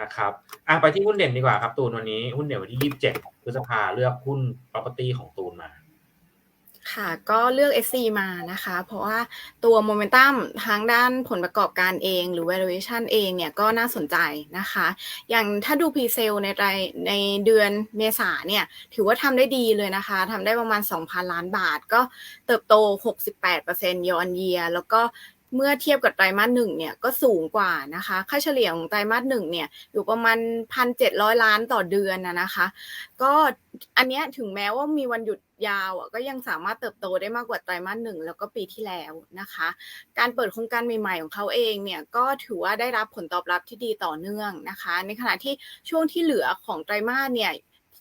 นะครับอะไปที่หุ้นเด่นดีกว่าครับตูนวันนี้หุ้นเด่นวันที่27พฤษภาเลือกหุ้น property ของตูนมาค่ะก็เลือก SC มานะคะ เพราะว่าตัวโมเมนตัมทางด้านผลประกอบการเองหรือ valuation เองเนี่ยก็น่าสนใจนะคะ อย่างถ้าดู p s a l e ในรายในเดือนเมษาเนี่ยถือว่าทำได้ดีเลยนะคะทำได้ประมาณ 2,000 ล้านบาท ก็เติบโต 68% year on year แล้วก็ เมื่อเทียบกับไตรมาสหนึ่งเนี่ยก็สูงกว่านะคะ ค่าเฉลี่ยของไตรมาสหนึ่งเนี่ยอยู่ประมาณ 1,700 ล้านต่อเดือนนะนะคะ ก็อันเนี้ยถึงแม้ว่ามีวันหยุดยาวอะก็ยังสามารถเติบโตได้มากกว่าไตรมาสหนึ่งแล้วก็ปีที่แล้วนะคะ การเปิดโครงการใหม่ๆของเขาเองเนี่ยก็ถือว่าได้รับผลตอบรับที่ดีต่อเนื่องนะคะ ในขณะที่ช่วงที่เหลือของไตรมาสเนี่ย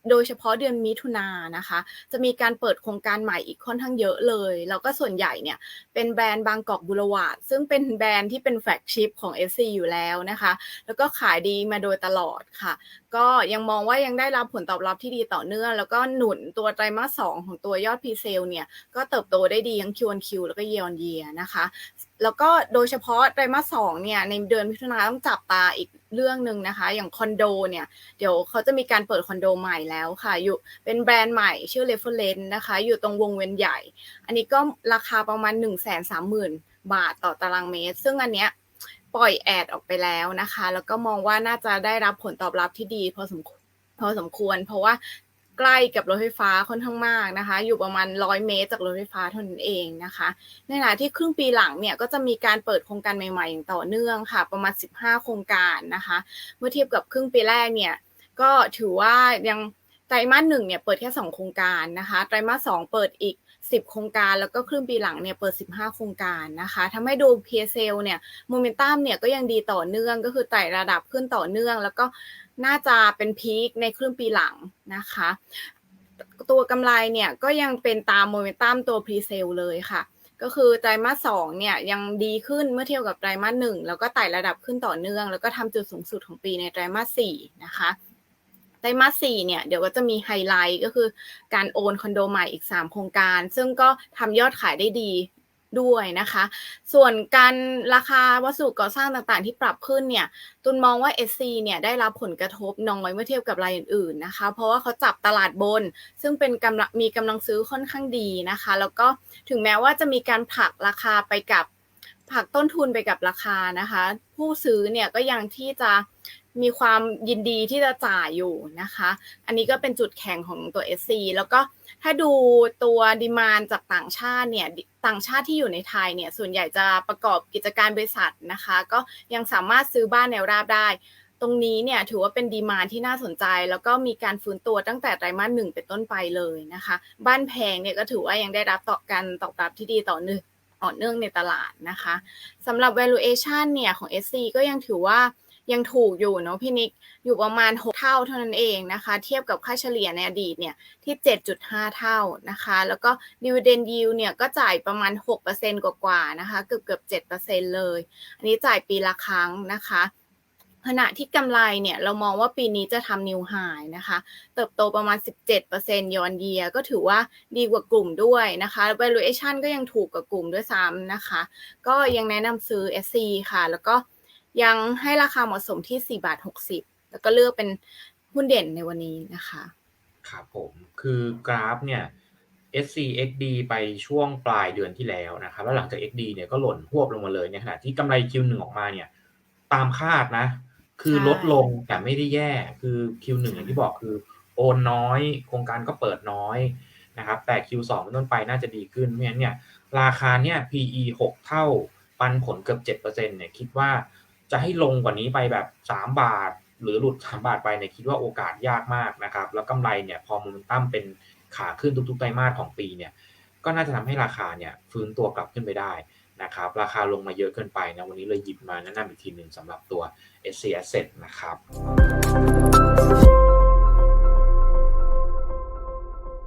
โดยเฉพาะเดือนมิถุนายนนะคะ จะมีการเปิดโครงการใหม่อีกค่อนข้างเยอะเลย แล้วก็ส่วนใหญ่เนี่ย เป็นแบรนด์บางกอกบุรวาดซึ่งเป็นแบรนด์ที่เป็นแฟลกชิพของ SC อยู่แล้วนะคะ แล้วก็ขายดีมาโดยตลอดค่ะ ก็ยังมองว่ายังได้รับผลตอบรับที่ดีต่อเนื่อง แล้วก็หนุนตัวไตรมาสสองของตัวยอดพีเซลเนี่ย ก็เติบโตได้ดีทั้ง Q1Q แล้วก็ Year on Year นะคะแล้วก็โดยเฉพาะไตรมาสสองเนี่ยในเดือนมิถุนาต้องจับตาอีกเรื่องหนึ่งนะคะ อย่างคอนโดเนี่ยเดี๋ยวเขาจะมีการเปิดคอนโดใหม่แล้วค่ะ อยู่เป็นแบรนด์ใหม่ชื่อ Reference นะคะ อยู่ตรงวงเวียนใหญ่ อันนี้ก็ราคาประมาณ 1 3 0 0 0 0 บาทต่อตารางเมตร ซึ่งอันเนี้ยปล่อยแอดออกไปแล้วนะคะ แล้วก็มองว่าน่าจะได้รับผลตอบรับที่ดีพอสมพอสมควร เพราะว่า ใกล้กับรถไฟฟ้าค่อนข้างมากนะคะ อยู่ประมาณ100เมตรจากรถไฟฟ้าเท่านั้นเองนะคะ ในขณะที่ครึ่งปีหลังเนี่ยก็จะมีการเปิดโครงการใหม่ๆอย่างต่อเนื่องค่ะ ประมาณ 15 โครงการนะคะ เมื่อเทียบกับครึ่งปีแรกเนี่ยก็ถือว่ายัง รมาสหนึ่งเนี่ยเปิดแค่ 2 โครงการนะคะไตรมาสสองเปิดอีก 10 โครงการแล้วก็ครึ่งปีหลังเนี่ยเปิด 15 โครงการนะคะทำให้ดู PSL เนี่ยโมเมนตัมเนี่ยก็ยังดีต่อเนื่องก็คือไต่ระดับขึ้นต่อเนื่อง แล้วก็น่าจะเป็นพีคในครึ่งปีหลังนะคะตัวกำไรเนี่ยก็ยังเป็นตามโมเมนตัมตัว Pre-sale เลยค่ะ ก็คือไตรมาสสองเนี่ยยังดีขึ้นเมื่อเทียบกับไตรมาสหนึ่งแล้วก็ไต่ระดับขึ้นต่อเนื่อง แล้วก็ทำจุดสูงสุดของปีในไตรมาสสี่นะคะ ไตรมาสสี่เนี่ยเดี๋ยวก็จะมีไฮไลท์ก็คือการโอนคอนโดใหม่อีก 3 โครงการ ซึ่งก็ทำยอดขายได้ดีด้วยนะคะ ส่วนการราคาวัสดุก่อสร้างต่างๆ ที่ปรับขึ้นเนี่ย ตุนมองว่า SC เนี่ยได้รับผลกระทบน้อยเมื่อเทียบกับรายอื่นๆนะคะ เพราะว่าเขาจับตลาดบน ซึ่งเป็นกำลังมีกำลังซื้อค่อนข้างดีนะคะ แล้วก็ถึงแม้ว่าจะมีการผลักราคาไปกับผลักต้นทุนไปกับราคานะคะ ผู้ซื้อเนี่ยก็ยังที่จะ มีความยินดีที่จะจ่ายอยู่นะคะ อันนี้ก็เป็นจุดแข็งของตัว SC แล้วก็ถ้าดูตัวดีมานจากต่างชาติเนี่ยต่างชาติที่อยู่ในไทยเนี่ยส่วนใหญ่จะประกอบกิจการบริษัทนะคะ ก็ยังสามารถซื้อบ้านแนวราบได้ ตรงนี้เนี่ยถือว่าเป็นดีมานที่น่าสนใจ แล้วก็มีการฟื้นตัวตั้งแต่ไตรมาสหนึ่งเป็นต้นไปเลยนะคะ บ้านแพงเนี่ยก็ถือว่ายังได้รับต่อการตอบรับที่ดีต่อเนื่องต่อเนื่องในตลาดนะคะสำหรับ valuation เนี่ยของ SC ก็ยังถือว่า ยังถูกอยู่เนาะพี่นิกอยู่ประมาณ 6 เท่าเท่านั้นเองนะคะ เทียบกับค่าเฉลี่ยในอดีตเนี่ยที่ 7.5 เท่านะคะ แล้วก็ dividend yield เนี่ยก็จ่ายประมาณ 6%กว่าๆนะคะ เกือบเกือบ7%เลย อันนี้จ่ายปีละครั้งนะคะขณะที่กำไรเนี่ยเรามองว่าปีนี้จะทำนิวไฮนะคะ เติบโตประมาณ 17%ยอนเยียก็ถือว่าดีกว่ากลุ่มด้วยนะคะ valuation ก็ยังถูกกว่ากลุ่มด้วยซ้ำนะคะ ก็ยังแนะนำซื้อ SC ค่ะ แล้วก็ ยังให้ราคาเหมาะสมที่ 4 บาท 60 แล้วก็เลือกเป็นหุ้นเด่นในวันนี้นะคะ ครับผม คือกราฟเนี่ย SCXD ไปช่วงปลายเดือนที่แล้วนะครับ แล้วหลังจาก XD เนี่ยก็หล่นหวบลงมาเลยในขณะที่กำไร Q1 ออกมาเนี่ย ตามคาดนะ คือลดลงแต่ไม่ได้แย่ คือ Q1 อย่างที่บอกคือโอนน้อย โครงการก็เปิดน้อยนะครับ แต่ Q2 เป็นต้นไปน่าจะดีขึ้นไม่งั้นเนี่ย ราคาเนี่ย PE 6 เท่า ปันผลเกือบ7%เนี่ย คิดว่า จะให้ลงกว่านี้ไปแบบ 3 บาท หรือหลุด 3 บาทไปเนี่ยคิดว่าโอกาสยากมากนะครับ แล้วกำไรเนี่ยพอมันตั้มเป็นขาขึ้นทุกๆไตรมาสของปีเนี่ยก็น่าจะทำให้ราคาเนี่ยฟื้นตัวกลับขึ้นไปได้นะครับ ราคาลงมาเยอะเกินไปนะวันนี้เลยหยิบมาแนะนำอีกทีหนึ่งสำหรับตัว SC Asset นะครับ